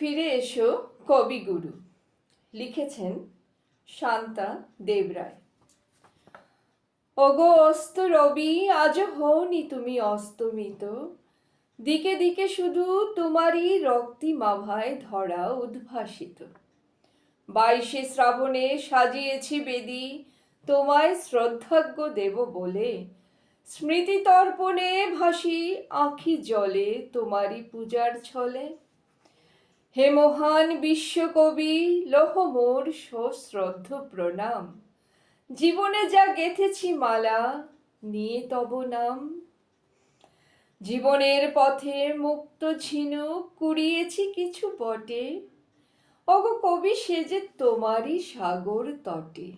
ফিরে এসো, কবিগুরু। লিখেছেন শান্তা দেবরায়। ওগো অস্ত রবি, আজ হওনি তুমি অস্তমিত। দিকে দিকে শুধু তোমারই রক্তি মাভায় ধরা উদ্ভাসিত। বাইশে শ্রাবণে সাজিয়েছি বেদি, তোমায় শ্রদ্ধাজ্ঞ দেব বলে। স্মৃতি তর্পণে ভাসি আঁখি জলে, তোমারই পূজার ছলে। হে মহান বিশ্বকবি, লহ মোর সশ্রদ্ধ প্রণাম। জীবনে যা গেথেছি মালা, নিয়ে তব নাম। জীবনের পথে মুক্ত ঝিনুক কুড়িয়েছি কিছু বটে। অগো কবি, সে যে তোমারই সাগর তটে।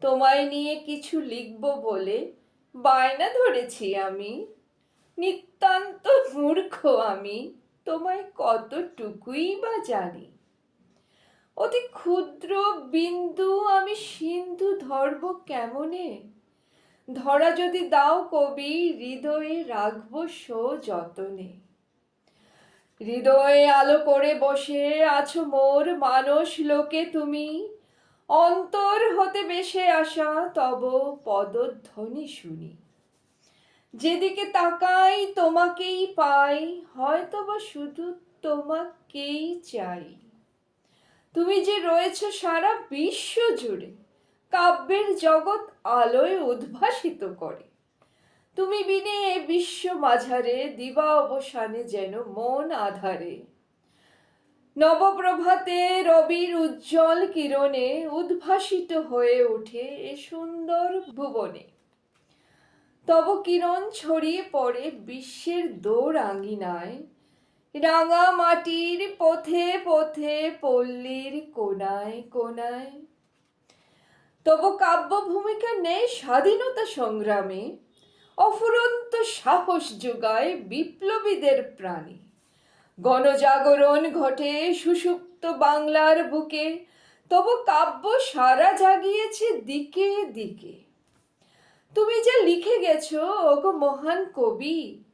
তোমায় নিয়ে কিছু লিখব বলে বায়না ধরেছি আমি। নিতান্ত মূর্খ আমি। তোমায় কতটুকুই বা জানি। অতি ক্ষুদ্র বিন্দু আমি সিন্ধু ধরব কেমনে? ধরা যদি দাও কবি, হৃদয়ে রাখব সো যতনে। হৃদয়ে আলো করে বসে আছো মোর মানস লোকে তুমি। অন্তর হতে বেশে আসা তব পদধ্বনি শুনি। যেদিকে তাকাই, তোমাকেই পাই হয়তো বা শুধু তোমাকেই চাই। তুমি যে রয়েছ সারা বিশ্ব জুড়ে, কাব্যের জগৎ আলোয় উদ্ভাসিত করে। তুমি বিনে এ বিশ্ব মাঝারে, দিবা অবসানে যেন মন আধারে। নবপ্রভাতে রবির উজ্জ্বল কিরণে উদ্ভাসিত হয়ে ওঠে এ সুন্দর ভুবনে। তব কিরণ ছড়িয়ে পড়ে বিশ্বের দৌড় আঙ্গিনায় রাঙা মাটির পথে পথে পল্লীর কোনায় কোনায়। তব কাব্য ভূমিকা নেই স্বাধীনতা সংগ্রামে, অফুরন্ত সাহস যোগায় বিপ্লবীদের প্রাণে। গণজাগরণ ঘটে সুষুপ্ত বাংলার বুকে, তবু কাব্য সারা জাগিয়েছে দিকে দিকে। তুমি যে লিখে গেছো, ওগো মহান কবি।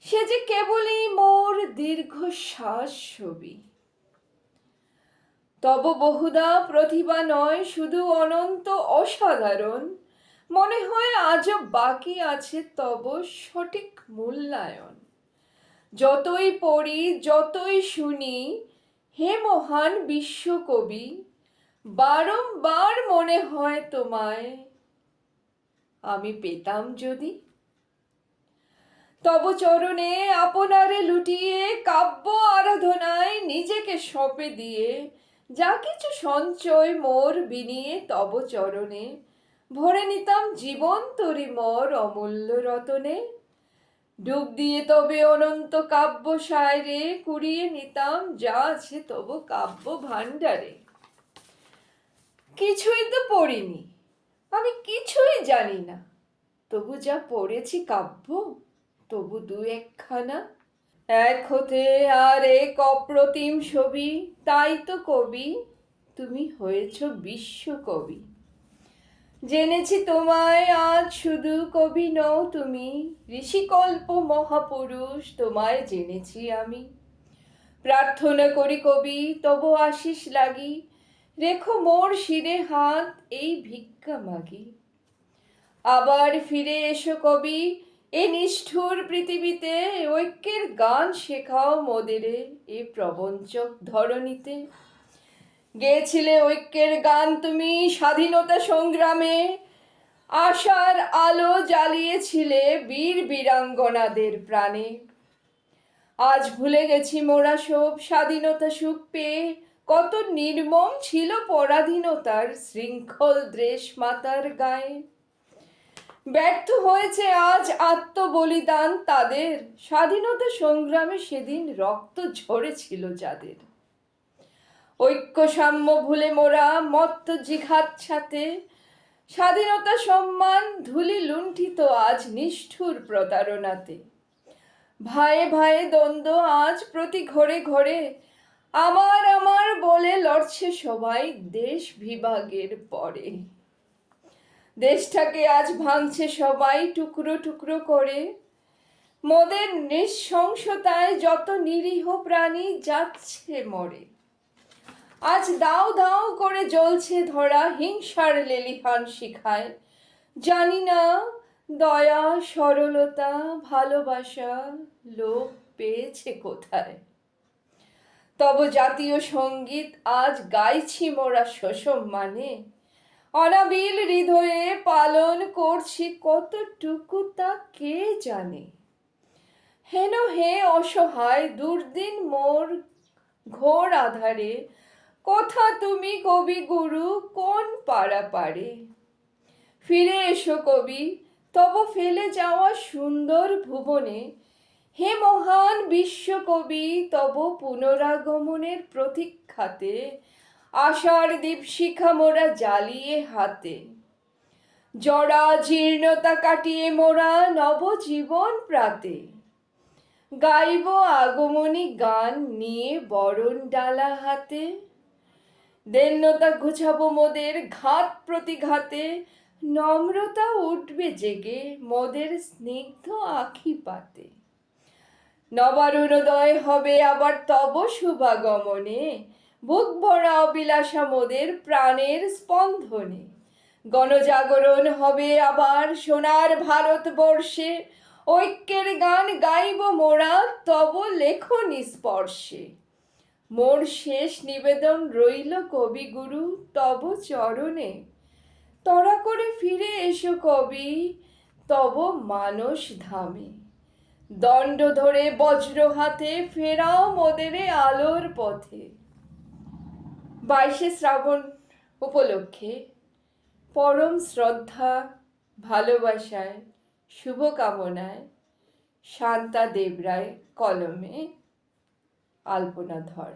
সে যে কেবলই মোর দীর্ঘশ্বাস ছবি। তব বহুদা প্রতিভা নয়, শুধু অনন্ত অসাধারণ। মনে হয় আজও বাকি আছে তব সঠিক মূল্যায়ন। যতই পড়ি, যতই শুনি, হে মহান বিশ্বকবি, বারংবার মনে হয় তোমায় আমি পেতাম যদি। তব চরণে আপনারে লুটিয়ে কাব্য আরাধনায় নিজেকে সঁপে দিয়ে যা কিছু সঞ্চয় মোর বিনিয়ে তব চরণে ভরে নিতাম জীবন তরি মোর অমূল্য রতনে। ডুব দিয়ে তবে অনন্ত কাব্য সায়রে কুড়িয়ে নিতাম যা আছে তব কাব্য ভাণ্ডারে। কিছুই তো পড়িনি। আমি কিছুই জানি না। তবু যা পড়েছি কাব্য, তবু দু একখানা। এক হতে আর এক অপ্রতিম ছবি, তাই তো কবি, তুমি হয়েছ বিশ্বকবি। জেনেছি তোমায় আজ শুধু কবি নও তুমি, ঋষিকল্প মহাপুরুষ, তোমায় জেনেছি আমি। প্রার্থনা করি কবি, তবু আশিস লাগি রেখো মোর শিরে হাত, এই ভিক্ষা মাগি। আবার ফিরে এসো কবি, এ নিষ্ঠুর পৃথিবীতে, ঐক্যের গান শেখাও মোদেরে এ প্রবঞ্চক ধরণীতে। গেছিলে ঐক্যের গান তুমি স্বাধীনতা সংগ্রামে, আশার আলো জ্বালিয়েছিলে বীর বীরাঙ্গনাদের প্রাণে। আজ ভুলে গেছি মোরা সব স্বাধীনতা সুখ পেয়ে কত নির্মম ছিল পরাধীনতার শৃঙ্খল দেশ মাতার গায়ে। ব্যর্থ হয়েছে আজ আত্মবলিদান তাদের। স্বাধীনতা সংগ্রামে সেদিন রক্ত ঝরেছিল যাদের। ঐক্য সাম্য ভুলে মোরা, মত্ত জিঘাত সাথে। স্বাধীনতা সম্মান ধুলি লুণ্ঠিত আজ নিষ্ঠুর প্রতারণাতে। ভায়ে ভায়ে দ্বন্দ্ব আজ প্রতি ঘরে ঘরে আমার আমার বলে লড়ছে সবাই দেশ বিভাগের পরে। দেশটাকে আজ ভাঙছে সবাই টুকরো টুকরো করে। মোদের নৃশংসতায় যত নিরীহ প্রাণী যাচ্ছে মরে। আজ দাও দাও করে জ্বলছে ধরা হিংসার লেলিহান শিখায়। জানি না, দয়া, সরলতা, ভালোবাসা লোভ পেয়েছে কোথায়? তব জাতীয় সংগীত আজ গাইছি মোরা শোষম মানে অনাবিল হৃদয়ে পালন করছি কতটুকু তা কে জানে? হেন হে অসহায় দুর্দিন মোর ঘোর আধারে, কোথা তুমি কবি গুরু কোন পাড়া পারে ফিরে এসো কবি, তব ফেলে যাওয়া সুন্দর ভুবনে হে মহান বিশ্বকবি, তব পুনরাগমনের প্রতীক্ষাতে আশার দীপশিখা মোরা জ্বালিয়ে হাতে। জরা জীর্ণতা কাটিয়ে মোরা নবজীবন প্রাতে। গাইব আগমনী গান নিয়ে বরণ ডালা হাতে। দেন্যতা গুছাবো মোদের ঘাত প্রতিঘাতে। নম্রতা উঠবে জেগে মোদের স্নিগ্ধ আখি পাতে নবারুণোদয় হবে আবার তব শুভাগমনে। বুক ভরা অবিলাসা মোদের প্রাণের স্পন্দনে। গণজাগরণ হবে আবার সোনার ভারতবর্ষে। ঐক্যের গান গাইব মোরা তব লেখনি স্পর্শে। মোর শেষ নিবেদন রইল কবিগুরু তব চরণে। তরা করে ফিরে এসো কবি, তব মানস ধামে। দণ্ড ধরে বজ্র হাতে ফেরাও মোদেরে আলোর পথে। বাইশে শ্রাবণ উপলক্ষে পরম শ্রদ্ধা, ভালোবাসায় শুভকামনায় শান্তা দেবরায় কলমে আলপনা ধর।